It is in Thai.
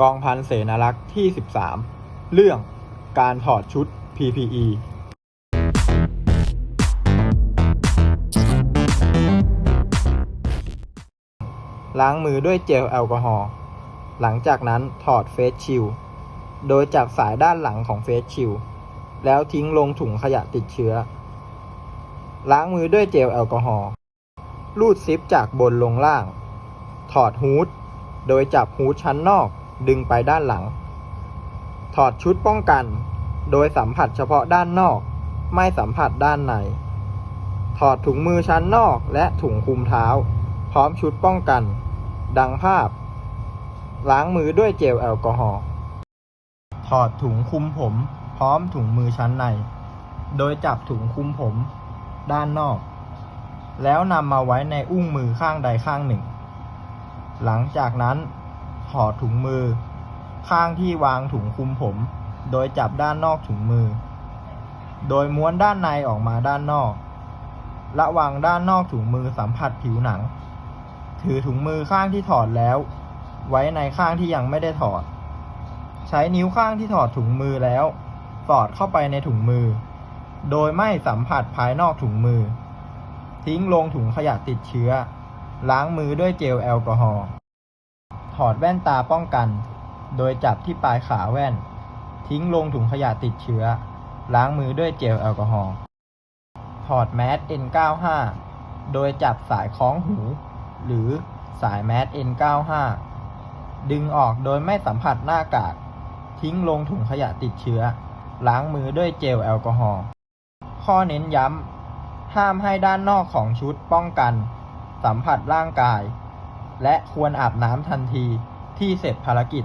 กองพันเสนารักษ์ที่ 13 เรื่องการถอดชุด PPE ล้างมือด้วยเจลแอลกอฮอล์ หลังจากนั้นถอดเฟสชิล โดยจับสายด้านหลังของเฟสชิล แล้วทิ้งลงถุงขยะติดเชื้อ ล้างมือด้วยเจลแอลกอฮอล์ รูดซิปจากบนลงล่าง ถอดฮูด โดยจับฮูดชั้นนอก ดึงไปด้านหลัง ถอดชุดป้องกัน โดยสัมผัสเฉพาะด้านนอก ไม่สัมผัสด้านใน ถอดถุงมือชั้นนอกและถุงคลุมเท้า พร้อมชุดป้องกัน ดังภาพ ล้างมือด้วยเจลแอลกอฮอล์ ถอดถุงคลุมผม พร้อมถุงมือชั้นใน โดยจับถุงคลุมผม ด้านนอก แล้วนำมาไว้ในอุ้งมือข้างใดข้างหนึ่งหลังจากนั้น ถอดถุงมือ ข้างที่วางถุงคลุมผม โดยจับด้านนอกถุงมือ โดยม้วนด้านในออกมาด้านนอก ระหว่างด้านนอกถุงมือสัมผัสผิวหนัง ถือถุงมือข้างที่ถอดแล้ว ไว้ในข้างที่ยังไม่ได้ถอด ใช้นิ้วข้างที่ถอดถุงมือแล้ว สอดเข้าไปในถุงมือ โดยไม่สัมผัสภายนอกถุงมือ ทิ้งลงถุงขยะติดเชื้อล้างมือด้วยเจลแอลกอฮอล์ ถอดแว่นตาป้องกัน โดยจับที่ปลายขาแว่น ทิ้งลงถุงขยะติดเชื้อ ล้างมือด้วยเจลแอลกอฮอล์ ถอดแมส N95 โดยจับสายคล้องหู หรือสายแมส N95 ดึงออกโดยไม่สัมผัสหน้ากาก ทิ้งลงถุงขยะติดเชื้อ ล้างมือด้วยเจลแอลกอฮอล์ ข้อเน้นย้ำ ห้ามให้ด้านนอกของชุดป้องกัน สัมผัสร่างกาย และควรอาบน้ำทันทีที่เสร็จภารกิจ